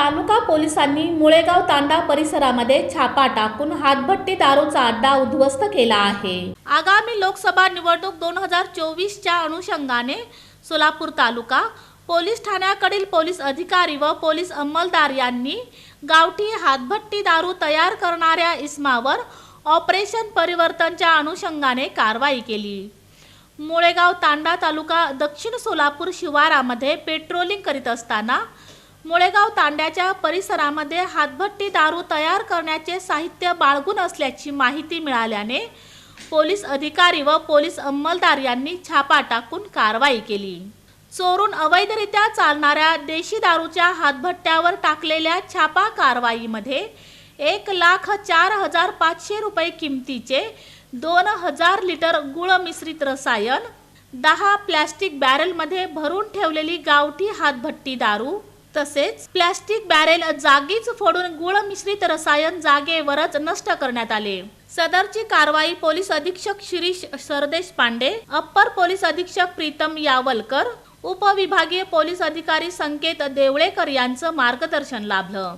तालुका पोलिसांनी मुळेगाव तांडा परिसरामध्ये छापा टाकून हातभट्टी दारूचा अड्डा उद्ध्वस्त केला आहे. आगामी लोकसभा निवडणूक दोन हजार चोवीसच्या अनुषंगाने सोलापूर तालुका पोलीस ठाण्याकडील पोलीस अधिकारी व पोलीस अंमलदार यांनी गावठी हातभट्टी दारू तयार करणाऱ्या इस्मावर ऑपरेशन परिवर्तनच्या अनुषंगाने कारवाई केली. मुळेगाव तांडा तालुका दक्षिण सोलापूर शिवारामध्ये पेट्रोलिंग करीत असताना मुळेगाव तांड्याच्या परिसरामध्ये हातभट्टी दारू तयार करण्याचे साहित्य बाळगून असल्याची माहिती मिळाल्याने पोलीस अधिकारी व पोलीस अंमलदार यांनी छापा टाकून कारवाई केली. चोरून अवैधरित्या चालणाऱ्या देशी दारूच्या हातभट्ट्यावर टाकलेल्या छापा कारवाईमध्ये एक लाख चार हजार पाचशे रुपये किमतीचे दोन हजार लिटर गुळ मिश्रित रसायन दहा प्लॅस्टिक बॅरलमध्ये भरून ठेवलेली गावठी हातभट्टी दारू तसेच प्लॅस्टिक बॅरेल जागीच फोडून गुळ मिश्रित रसायन जागेवरच नष्ट करण्यात आले. सदरची कारवाई पोलीस अधीक्षक Shirish Sardeshpande upper police अधीक्षक प्रीतम यावलकर उपविभागीय पोलीस अधिकारी संकेत देवळेकर यांचं मार्गदर्शन लाभलं.